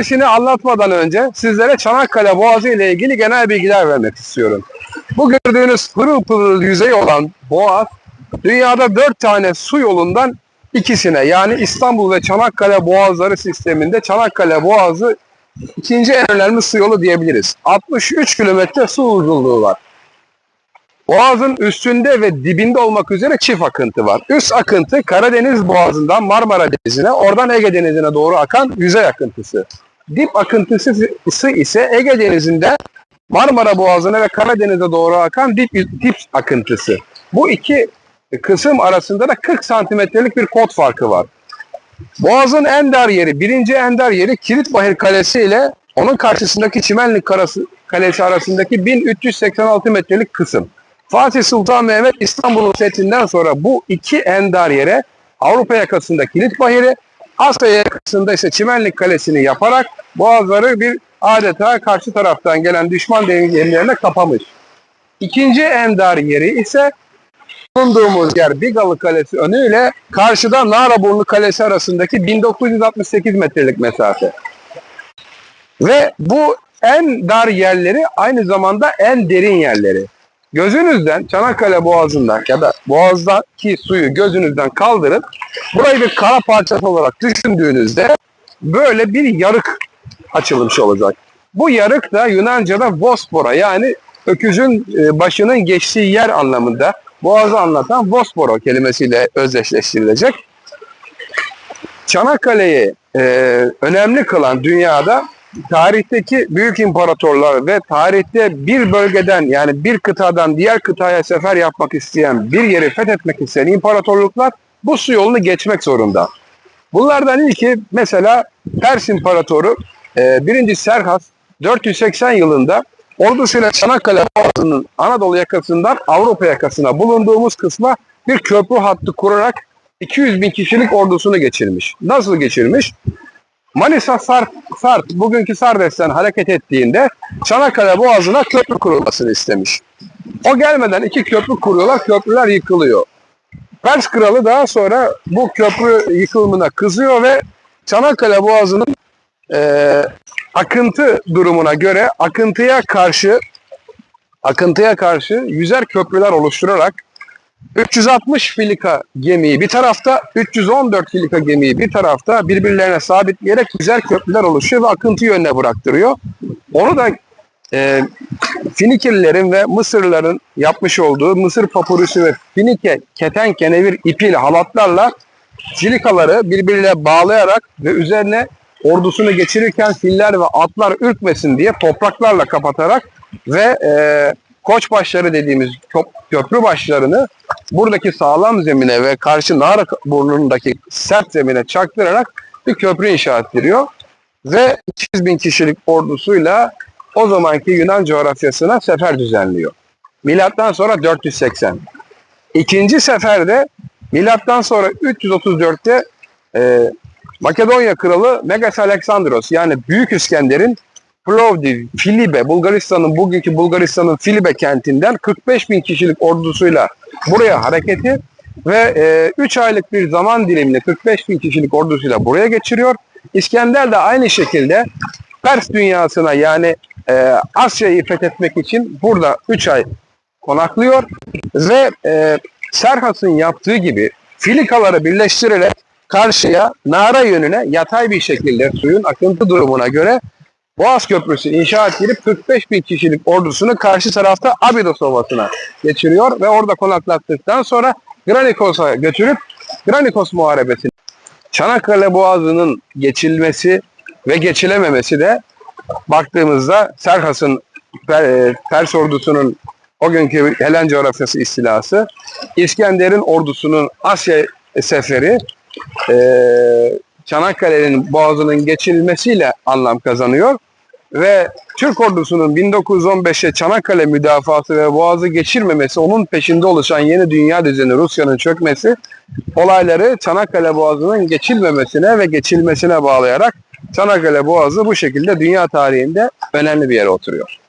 işini anlatmadan önce sizlere Çanakkale Boğazı ile ilgili genel bilgiler vermek istiyorum. Bu gördüğünüz pırıl pırıl yüzey olan boğaz dünyada dört tane su yolundan ikisine yani İstanbul ve Çanakkale Boğazları sisteminde Çanakkale Boğazı ikinci en önemli su yolu diyebiliriz. 63 kilometre su uzunluğu var. Boğazın üstünde ve dibinde olmak üzere çift akıntı var. Üst akıntı Karadeniz Boğazı'ndan Marmara Denizi'ne, oradan Ege Denizi'ne doğru akan yüzey akıntısı. Dip akıntısı ise Ege Denizi'nde Marmara Boğazı'na ve Karadeniz'e doğru akan dip, dip akıntısı. Bu iki kısım arasında da 40 santimetrelik bir kod farkı var. Boğaz'ın en dar yeri, birinci en dar yeri Kilitbahir Kalesi ile onun karşısındaki Çimenlik Kalesi arasındaki 1386 metrelik kısım. Fatih Sultan Mehmet İstanbul'un fethinden sonra bu iki en dar yere Avrupa yakasında Kilitbahir'i, Asya yakasında ise Çimenlik Kalesi'ni yaparak boğazları bir adeta karşı taraftan gelen düşman gemilerine kapamış. İkinci en dar yeri ise bulunduğumuz yer Bigalı Kalesi önüyle karşıda Naraburnu Kalesi arasındaki 1968 metrelik mesafe. Ve bu en dar yerleri aynı zamanda en derin yerleri. Gözünüzden Çanakkale Boğazı'ndan ya da Boğaz'daki suyu gözünüzden kaldırıp burayı bir kara parçası olarak düşündüğünüzde böyle bir yarık açılmış olacak. Bu yarık da Yunanca'da Bospora yani öküzün e, başının geçtiği yer anlamında Boğaz'ı anlatan Bosporo kelimesiyle özdeşleştirilecek. Çanakkale'yi e, önemli kılan dünyada tarihteki büyük imparatorlar ve tarihte bir bölgeden yani bir kıtadan diğer kıtaya sefer yapmak isteyen, bir yeri fethetmek isteyen imparatorluklar bu su yolunu geçmek zorunda. Bunlardan ilki mesela Pers İmparatoru e, 1. Serhas 480 yılında ordusuyla Çanakkale Boğazı'nın Anadolu yakasından Avrupa yakasına bulunduğumuz kısma bir köprü hattı kurarak 200 bin kişilik ordusunu geçirmiş. Nasıl geçirmiş? Manisa Sart, Sart bugünkü Sardes'ten hareket ettiğinde Çanakkale Boğazı'na köprü kurulmasını istemiş. O gelmeden iki köprü kuruyorlar, köprüler yıkılıyor. Pers kralı daha sonra bu köprü yıkılımına kızıyor ve Çanakkale Boğazı'nın e, akıntı durumuna göre akıntıya karşı akıntıya karşı yüzer köprüler oluşturarak 360 filika gemiyi bir tarafta, 314 filika gemiyi bir tarafta birbirlerine sabitleyerek güzel köprüler oluşuyor ve akıntı yönüne bıraktırıyor. Onu da e, Finikirlilerin ve Mısırlıların yapmış olduğu Mısır papurüsü ve Finike keten kenevir ipiyle halatlarla filikaları birbirine bağlayarak ve üzerine ordusunu geçirirken filler ve atlar ürkmesin diye topraklarla kapatarak ve e, koç başları dediğimiz köprü başlarını buradaki sağlam zemine ve karşı Nara burnundaki sert zemine çaktırarak bir köprü inşa ettiriyor. Ve 200 bin kişilik ordusuyla o zamanki Yunan coğrafyasına sefer düzenliyor. Milattan sonra 480. İkinci seferde milattan sonra 334'te e, Makedonya kralı Megas Aleksandros yani Büyük İskender'in Plovdiv, Filibe, Bulgaristan'ın bugünkü Bulgaristan'ın Filibe kentinden 45 bin kişilik ordusuyla buraya hareketi ve 3 e, aylık bir zaman dilimini 45 bin kişilik ordusuyla buraya geçiriyor. İskender de aynı şekilde Pers dünyasına yani e, Asya'yı fethetmek için burada 3 ay konaklıyor ve e, Serhas'ın yaptığı gibi filikaları birleştirerek karşıya Nara yönüne yatay bir şekilde suyun akıntı durumuna göre Boğaz Köprüsü inşa edilip 45 bin kişilik ordusunu karşı tarafta Abydos Ovası'na geçiriyor ve orada konaklattıktan sonra Granikos'a götürüp Granikos Muharebesi'ni Çanakkale Boğazı'nın geçilmesi ve geçilememesi de baktığımızda Serhas'ın Pers ordusunun o günkü Helen coğrafyası istilası, İskender'in ordusunun Asya seferi, Çanakkale'nin boğazının geçilmesiyle anlam kazanıyor. Ve Türk ordusunun 1915'te Çanakkale müdafası ve boğazı geçirmemesi, onun peşinde oluşan yeni dünya düzeni Rusya'nın çökmesi, olayları Çanakkale boğazının geçilmemesine ve geçilmesine bağlayarak Çanakkale boğazı bu şekilde dünya tarihinde önemli bir yere oturuyor.